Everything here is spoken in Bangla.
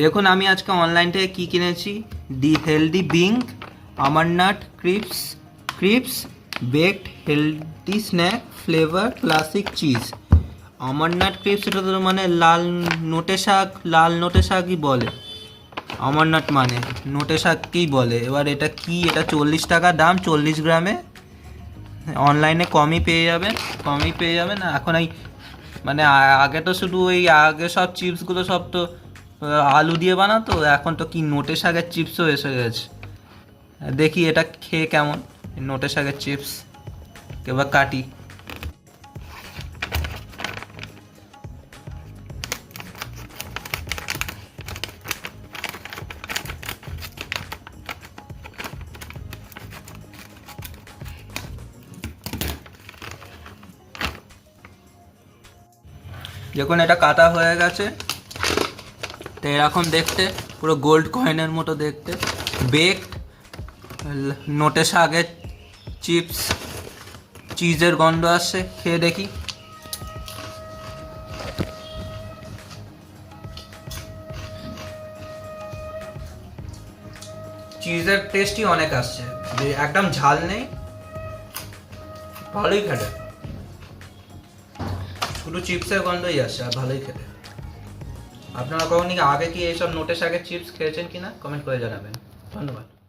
দেখুন, আমি আজকে অনলাইন থেকে কী কিনেছি? The healthy binge amaranth crisps crisps baked healthy snack flavour classic cheese amaranth crisps এটা তো মানে লাল নোটে শাক, লাল নোটে শাকই বলে। আমারনাট মানে নোটে শাককেই বলে। এবার এটা কি? এটা চল্লিশ টাকা দাম, চল্লিশ গ্রামে। অনলাইনে কমই পেয়ে যাবেন, কমই পেয়ে যাবেন। এখন এই মানে আগে তো শুধু ওই আগে সব চিপসগুলো সব তো আলু দিয়ে বানাতো এখন তো কি নোটে শাকের চিপসও এসে গেছে। দেখি এটা খেয়ে কেমন, নোটে শাকের চিপস, এবার কাটি। যখন এটা কাটা হয়ে গেছে তো এরকম দেখতে, পুরো গোল্ড কয়েনের মতো দেখতে। বেক নোটে শাকের চিপস চিজের গন্ধ আসছে, খেয়ে দেখি। চিজের টেস্টই অনেক আসছে। একদম ঝাল নেই। ভালোই খেতে। শুধু চিপসের গন্ধই আসছে, আর ভালোই খেতে। আপনারা কখনই আগে কি এইসব নোটের আগে চিপস খেয়েছেন কিনা? কমেন্ট করে জানাবেন। ধন্যবাদ।